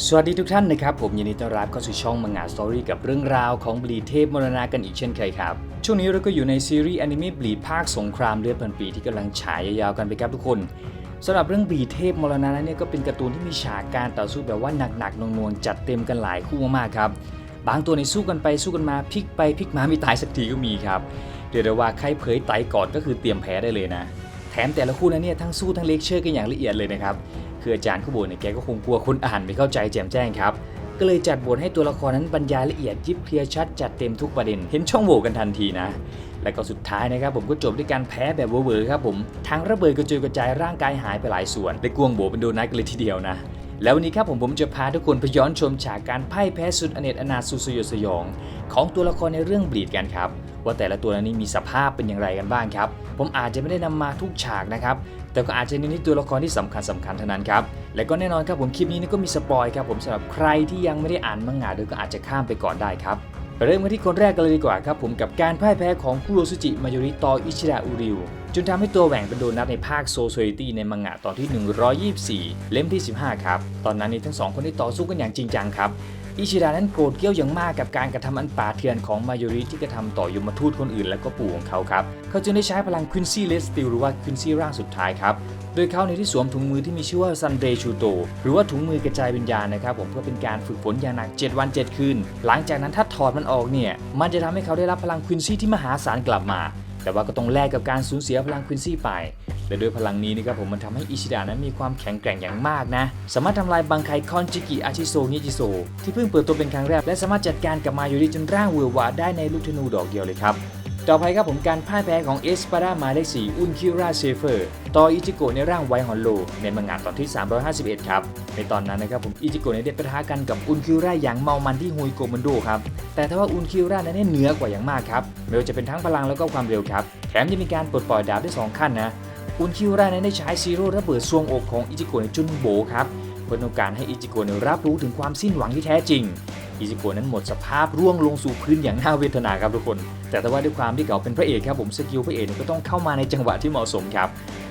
สวัสดีทุกท่านนะครับ ผมยินดีต้อนรับเข้าสู่ช่องมังงะสตอรี่กับเรื่องราวของบลีเทพมรณากันอีกเช่นเคยครับ ช่วงนี้เราก็อยู่ในซีรีส์อนิเมะบลีภาคสงครามเลือดพันปีที่กำลังฉายยาวๆกันไปครับทุกคนสำหรับเรื่องบลีเทพมรณานั้นเนี่ยก็เป็นการ์ตูนที่มีฉากการต่อสู้แบบว่าหนักๆหน่วงๆจัดเต็มกันหลายคู่มากๆครับบางตัวในสู้กันไปสู้กันมาพลิกไปพลิกมาไม่ตายสักทีก็มีครับเรียกได้ว่าใครเผยไตก่อนก็คือเตรียมแพ้ได้เลยนะ แถมแต่ละคู่นั้นเนี่ยทั้งสู้ทั้งเลคเชอร์กันอย่างละเอียดเลยนะครับ คืออาจารย์ขบวนเนี่ยแกก็คงกลัวคนอ่านไม่เข้าใจแจ่มแจ้งครับก็เลยจัดบทให้ตัวละครนั้นบรรยายละเอียดยิบเคลียร์ชัดจัดเต็มทุกประเด็น เห็นช่องโหว่กันทันทีนะ และก็สุดท้ายนะครับผมก็จบด้วยการแพ้แบบเวอร์ครับผมทั้งระเบิดกระจุยกระจายร่างกายหายไปหลายส่วนและกวงโบเป็นโดนัทกันเลยทีเดียวนะ แล้ววันนี้ครับผมผมจะพาทุกคนไปย้อนชมฉากการพ่ายแพ้สุดอเนจอนาสุสยดสยอง ของตัวละครในเรื่องบลีดกันครับ ว่าแต่ละตัวนั้นนี่มีสภาพเป็นอย่างไรกันบ้างครับ ผมอาจจะไม่ได้นำมาทุกฉากนะครับ แต่ก็อาจจะเน้นที่ตัวละครที่สำคัญสำคัญเท่านั้นครับ และก็แน่นอนครับผมคลิปนี้ก็มีสปอยครับผมสำหรับใครที่ยังไม่ได้อ่านมังงะโดยก็อาจจะข้ามไปก่อนได้ครับ เริ่มกันที่คนแรกกันเลยดีกว่าครับผมกับการพ่ายแพ้ของคุโรซุจิมายูริตออิชิดะอุริวจนทำให้ตัวแหว่งเป็นโดนัทในภาคโซโซยตี้ในมังงะตอนที่ 124 เล่มที่ 15 ครับ ตอนนั้นนี้ทั้งสองคนได้ต่อสู้กันอย่างจริงจังครับ อิชิดานั้นโกรธเกรี้ยวอย่างมากกับการกระทำอันป่าเถื่อนของมายุริที่กระทำต่อยมทูตคนอื่นและก็ปู่ของเขาครับ เขาจึงได้ใช้พลังควินซี่เลสติลหรือว่าควินซี่ร่างสุดท้ายครับ โดยเขาในที่สวมถุงมือที่มีชื่อว่าซันเดย์ชูโตหรือว่าถุงมือกระจายวิญญาณนะครับผมเพื่อเป็นการฝึกฝนอย่างหนัก 7 วัน 7 คืน หลังจากนั้นถ้าถอดมันออกเนี่ยมันจะทำให้เขาได้รับพลังควินซี่ที่มหาศาลกลับมาแต่ว่าก็ต้องแลกกับการสูญเสียพลังควินซี่ไป และด้วยพลังนี้นะครับผมมันทำให้อิชิดะนั้นมีความแข็งแกร่งอย่างมากนะ สามารถทำลายบังไคคอนจิกิอาชิโซนิจิโซที่เพิ่งเปิดตัวเป็นครั้งแรกและสามารถจัดการกับมายูริจนร่างเวอร์วาได้ในลูกธนูดอกเดียวเลยครับต่อไปครับผมการพ่ายแพ้ของเอสปาดามาเลข4อุนคิราเซเฟอร์ต่ออิจิโกะในร่างไวฮอนโล ในมังงะตอนที่ 351 ครับ ในตอนนั้นนะครับผมอิจิโกะเนี่ยได้ปะทะกันกับอุนคิราอย่างเมามันที่ฮุยโกมันโดครับ แต่ถ้าว่าอุนคิรานั้นเหนือกว่าอย่างมากครับไม่ว่าจะเป็นทั้งพลังแล้วก็ความเร็วครับ แถมยังมีการปลดปล่อยดาบได้สองขั้นนะ อุนคิวรานั้นได้ใช้ซีโร่ระเบิดซวงอกของอิจิโกะในจุนโบครับเพื่อต้องการให้อิจิโกะเนี่ยรับรู้ถึงความสิ้นหวังที่แท้จริง อิจิโกะนั้นหมดสภาพร่วงลงสู่พื้นอย่างน่าเวทนาครับทุกคน แต่ถ้าว่าด้วยความที่เขาเป็นพระเอกครับผมสกิลพระเอกก็ต้องเข้ามาในจังหวะที่เหมาะสมครับ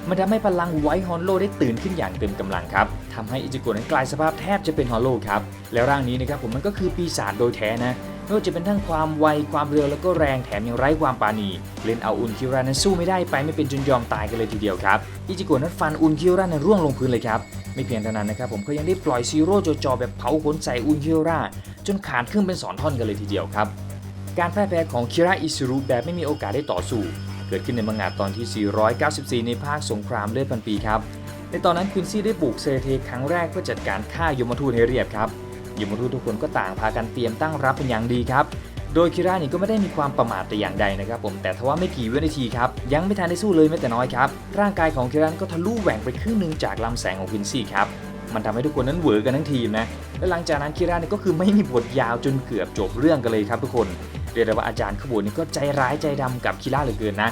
มันทำให้พลังไวท์ฮอนโลได้ตื่นขึ้นอย่างเต็มกำลังครับทำให้อิจิโกะนั้นกลายสภาพแทบจะเป็นฮอลโลครับแล้วร่างนี้นะครับผมมันก็คือปีศาจโดยแท้นะ ไม่ว่าจะเป็นทั้งความไวความเร็วแล้วก็แรงแถมยังไร้ความปราณี เล่นเอาอุนคิรานั้นสู้ไม่ได้ไปไม่เป็นจนยอมตายกันเลยทีเดียวครับอิจิโกะนั้นฟันอุนคิรานั้นร่วงลงพื้นเลยครับไม่เพียงเท่านั้นนะครับผมเขายังได้ปล่อยซีโร่จอแบบเผาขนใส่อุนคิราจนขาดครึ่งเป็นสอนท่อนกันเลยทีเดียวครับการพ่ายแพ้ของคิระอิซุรุแบบไม่มีโอกาสได้ต่อสู้เกิดขึ้นในมังงะตอนที่ 494 ในภาคสงครามเลือดพันปีครับในตอนนั้นควินซี่ได้บุกเซเทครั้งแรกเพื่อจัดการฆ่ายมทูตให้เรียบครับ ยมทูทุกคนก็ต่างพากันเตรียมตั้งรับเป็นอย่างดีครับ โดยคิระนี่ก็ไม่ได้มีความประมาทแต่อย่างใดนะครับผมแต่ทว่าไม่กี่วินาทีครับยังไม่ทันได้สู้เลยแม้แต่น้อยครับร่างกายของคิระนก็ทะลุแหว่งไปครึ่งหนึ่งจากลำแสงของควินซี่ครับมันทำให้ทุกคนนั้นเหวอกันทั้งทีมนะและหลังจากนั้นคิระนี่ก็คือไม่มีบทยาวจนเกือบจบเรื่องกันเลยครับทุกคนเรียกได้ว่าอาจารย์ขบวนนี่ก็ใจร้ายใจดำกับคิระเหลือเกินนะ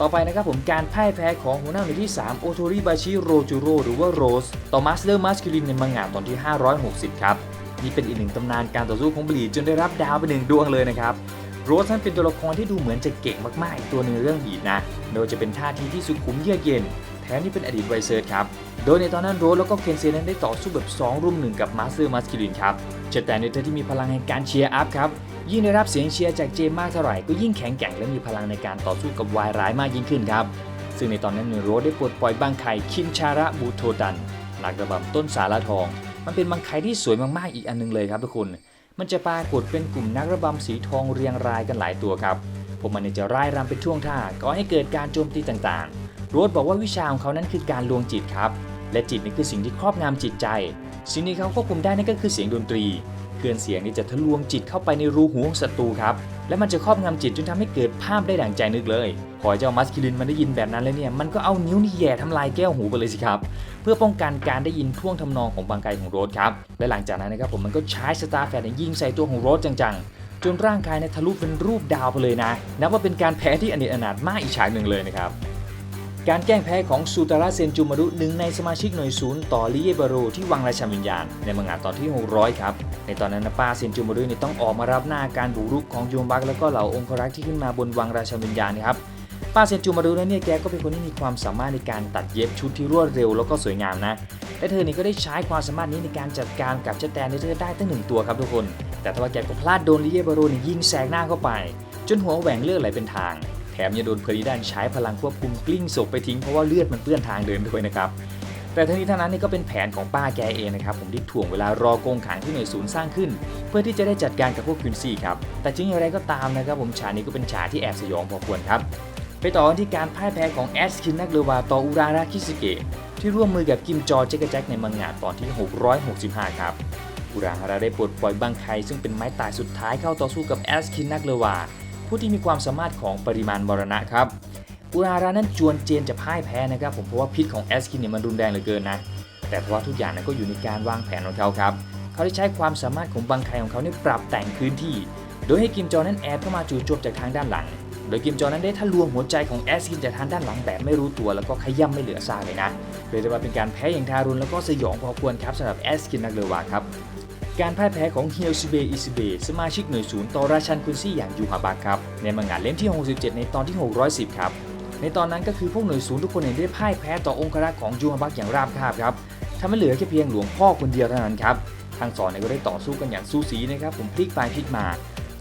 ต่อไปนะครับผมการพ่ายแพ้ของหัวหน้าหน่วยที่ 3 โอโทริบาชิโรจูโรหรือว่าโรส ต่อมาสเลอร์มาสคิลินในมังงะตอนที่ 560 ครับ นี่เป็นอีกหนึ่งตำนานการต่อสู้ของบลีดจนได้รับดาวไปหนึ่งดวงเลยนะครับโรสนั้นเป็นตัวละครที่ดูเหมือนจะเก่งมากๆอีกตัวหนึ่งในเรื่องบีดนะโดยจะเป็นท่าทีที่สุขุมเยือกเย็น แถมนี่เป็นอดีตไวเซิร์ครับ โดยในตอนนั้นโรสแล้วก็เคนเซนั้นได้ต่อสู้แบบ 2 รุ่มหนึ่งกับมาสเตอร์มาสคิลินครับเจแต่ในเธอที่มีพลังแห่งการเชียร์อัพครับ ยิ่งได้รับเสียงเชียร์จากเจมมากเท่าไหร่ก็ยิ่งแข็งแกร่งและมีพลังในการต่อสู้กับวายร้ายมากยิ่งขึ้นครับซึ่งในตอนนั้นโรสได้ปลดปล่อยบังไคคิมชาระบูโทตันนักระบำต้นสาระทอง มันเป็นบังไคที่สวยมากๆอีกอันนึงเลยครับทุกคน มันจะปรากฏเป็นกลุ่มนักระบำสีทองเรียงรายกันหลายตัวครับ พวกมันจะร่ายรำเป็นท่วงท่าก่อให้เกิดการโจมตีต่างๆ โรสบอกว่าวิชาของเขานั้นคือการลวงจิตครับ และจิตนี่คือสิ่งที่ครอบงำจิตใจ สิ่งที่เขาควบคุมได้นั่นก็คือเสียงดนตรี เคลื่อนเสียงนี่จะทะลวงจิตเข้าไปในรูหูของศัตรูครับ และมันจะครอบงำจิตจนทำให้เกิดภาพได้ดั่งใจนึกเลย พอเจ้ามัสคิลินมันได้ยินแบบนั้นแล้วเนี่ยมันก็เอานิ้วนี่แย่ทำลายแก้วหูไปเลยสิครับ เพื่อป้องกันการได้ยินท่วงทำนองของบางไกของโรสครับ และหลังจากนั้นนะครับผมมันก็ใช้สตาร์แฟร์ยิงใส่ตัวของโรสจังๆ จนร่างกายเนี่ยทะลุเป็นรูปดาวไปเลยนะ นับว่าเป็นการแพ้ที่อเนจอนาถมากอีกฉากหนึ่งเลยนะครับ การแกล้งแพ้ของซูตาระเซนจูมารุหนึ่งในสมาชิกหน่วยศูนย์ต่อลิเยบาโรที่วังราชวิญญาณ ในมังงะตอนที่ 600 ครับ ในตอนนั้นนะป้าเซนจูมารุเนี่ยต้องออกมารับหน้าการบุกรุกของโยมบักแล้วก็เหล่าองครักษ์ที่ขึ้นมาบนวังราชวิญญาณครับป้าเซนจูมาดูแล้วเนี่ยแกก็เป็นคนที่มีความสามารถในการตัดเย็บชุดที่รวดเร็วแล้วก็สวยงามนะและเธอนี่ก็ได้ใช้ความสามารถนี้ในการจัดการกับเจ้าแตนที่เธอได้ตั้งหนึ่งตัวครับทุกคน แต่ทว่าแกก็พลาดโดนลิเยบาโรนี่ยิงแซงหน้าเข้าไป จนหัวแหว่งเลือดไหลเป็นทาง แถมยังโดนเพอริดันใช้พลังควบคุมกลิ้งศพไปทิ้งเพราะว่าเลือดมันเปื้อนทางเดินด้วยนะครับแต่ทั้งนี้ทั้งนั้นนี่ก็เป็นแผนของป้าแกเองนะครับผมที่ถ่วงเวลารอกงขังที่หน่วยศูนย์สร้างขึ้น เพื่อที่จะได้จัดการกับพวกคินซี่ครับแต่จริงอย่างไรก็ตามนะครับผมฉากนี้ก็เป็นฉากที่แอบสยองพอควรครับไปต่อกันที่การพ่ายแพ้ของแอสคินนักเรือวาต่ออุราราคิสเกะที่ร่วมมือกับกิมจอเจกแจ็คในมังงะตอนที่ 665 ครับอุราฮาราได้ปลดปล่อยบังไคซึ่งเป็นไม้ตายสุดท้ายเข้าต่อสู้กับแอสคินนักเรือวา ผู้ที่มีความสามารถของปริมาณมรณะครับอุรารานั้นจวนเจนจะพ่ายแพ้นะครับผมเพราะว่าพิษของแอสคินเนี่ยมันรุนแรงเหลือเกินนะแต่เพราะว่าทุกอย่างนั้นก็อยู่ในการวางแผนของเขาครับเขาได้ใช้ความสามารถของบังไคของเขาเนี่ยปรับแต่งพื้นที่ โดยให้กิมจอนั้นแอบเข้ามาจู่โจมจากทางด้านหลัง โดยกิมจอนั้นได้ทะลวงหัวใจของแอสคินจากทางด้านหลังแบบไม่รู้ตัวแล้วก็ขย้ำไม่เหลือซากเลยนะเรียกได้ว่าเป็นการแพ้อย่างทารุณแล้วก็สยองพอควรครับสำหรับแอสคินนักเรือวาครับ การพ่ายแพ้ของเฮียวซิเบอิซิเบสมาชิกหน่วยศูนย์ต่อราชันคุนซี่อย่างยูฮาบักครับ ในมังงะเล่มที่ 67 ในตอนที่ 610 ครับ ในตอนนั้นก็คือพวกหน่วยศูนย์ทุกคนเนี่ยได้พ่ายแพ้ต่อองค์ครักษ์ของยูฮาบักอย่างราบคาบครับทำให้เหลือแค่เพียงหลวงพ่อคนเดียวเท่านั้นครับ ทางสอนเนี่ยก็ได้ต่อสู้กันอย่างสูสีนะครับผมพลิกไปพลิกมา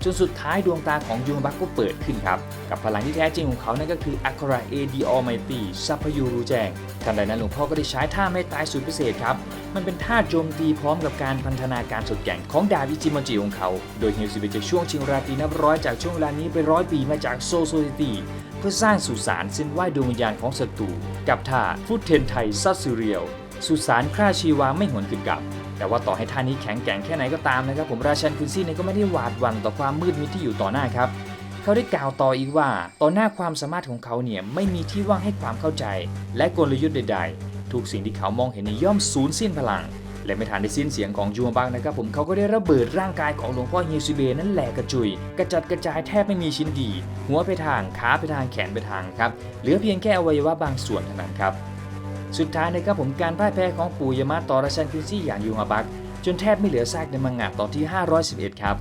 จนสุดท้ายดวงตาของยูฮาบักก็เปิดขึ้นครับ กับพลังที่แท้จริงของเขานั่นก็คืออัคราเอดีออไมตีซัพพยูรูแจงทันใดนั้นหลวงพ่อก็ได้ใช้ท่าไม่ตายสูตรพิเศษครับ มันเป็นท่าโจมตีพร้อมกับการพันธนาการสุดแก่งของดาบอิจิมอนจิของเขา โดยเฮลซิเบจะช่วงชิงราตรีนับร้อยจากช่วงเวลานี้ไปร้อยปีมาจากโซโซซิตี้เพื่อสร้างสุสานเส้นไหวดวงวิญญาณของศัตรูกับท่าฟุตเทนไทซัตซูเรียลสุสานฆ่าชีวาไม่หวนคืนกลับ แต่ว่าต่อให้ท่านี้แข็งแกร่งแค่ไหนก็ตามนะครับ ผมราชันคุนซี่เนี่ยก็ไม่ได้หวาดหวั่นต่อความมืดมิดที่อยู่ต่อหน้าครับเขาได้กล่าวต่ออีกว่า ต่อหน้าความสามารถของเขาเนี่ยไม่มีที่ว่างให้ความเข้าใจ และกลยุทธ์ใดๆ ทุกสิ่งที่เขามองเห็นในย่อมสูญสิ้นพลัง และไม่ทันได้สิ้นเสียงของจูมาบังนะครับผมเขาก็ได้ระเบิดร่างกายของหลวงพ่อเฮซิเบนั้นแหลกกระจุย กระจัดกระจายแทบไม่มีชิ้นดี หัวไปทางขาไปทางแขนไปทางครับเหลือเพียงแค่อวัยวะบางส่วนเท่านั้นครับสุดท้ายนะครับผมการพ่ายแพ้ของปูยามาต่อราชันคุนซี่อย่างยูฮาบักจนแทบไม่เหลือซากในมังงะตอนที่ 511 ครับ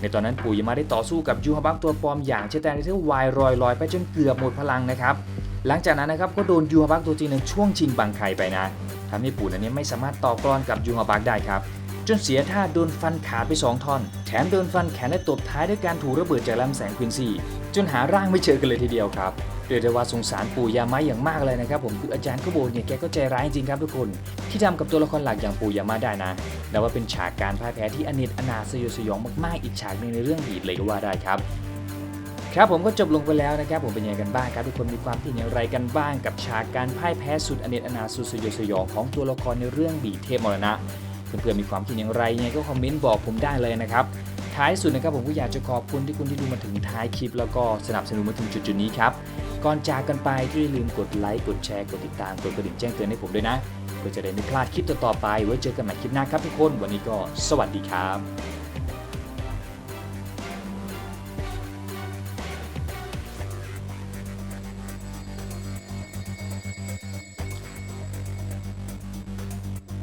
ในตอนนั้นปูยามาได้ต่อสู้กับยูฮาบักตัวปลอมอย่างเชตแตนที่วายรอยลอยไปจนเกือบหมดพลังนะครับ หลังจากนั้นนะครับก็โดนยูฮาบักตัวจริงในช่วงชิงบังไคไปนะทำให้ปู่นั้นนี่ยไม่สามารถต่อกรอนกับยูฮาบักได้ครับ จนเสียท่าโดนฟันขาไป 2 ท่อน แถมโดนฟันแขนและตบท้ายด้วยการถูระเบิดจากลำแสงควินซี่ จนหาร่างไม่เจอกันเลยทีเดียวครับเรียกได้ว่าสงสารปู่ยาไมาอย่างมากเลยนะครับผมคืออาจารย์ขโบเนี่ยแกก็ใจร้ายจริงครับทุกคน ที่ทำกับตัวละครหลักอย่างปู่ยามาได้นะแต่ว่าเป็นฉากการพ่ายแพ้ที่อเนจอนาสยดสยองมากๆ อีกฉากหนึ่งในเรื่องบีดเลยก็ว่าได้ครับ ครับผมก็จบลงไปแล้วนะครับผมเป็นยังไงกันบ้างครับทุกคนมีความคิดอย่างไรกันบ้างกับฉากการพ่ายแพ้สุดอเนจอนาสุดสยดสยองของตัวละครในเรื่องบีเทพมรณะเพื่อนๆมีความคิดอย่างไรยังไงก็คอมเมนต์บอกผมได้เลยนะครับท้ายสุดนะครับผมก็อยากจะขอบคุณที่คุณที่ดูมาถึงท้ายคลิป แล้วก็สนับสนุนมาถึงจุดๆนี้ครับก่อนจากกันไปก็อย่ลืมกดไลค์กดแชร์กดติดตามกดกระดิ่งแจ้งเตือนให้ผมด้วยนะเพื่อจะได้ไม่พลาดคลิปต่อๆไปไว้เจอกันใหม่คลิปหน้าครับทุกคนวันนี้ก็สวัสดีครับ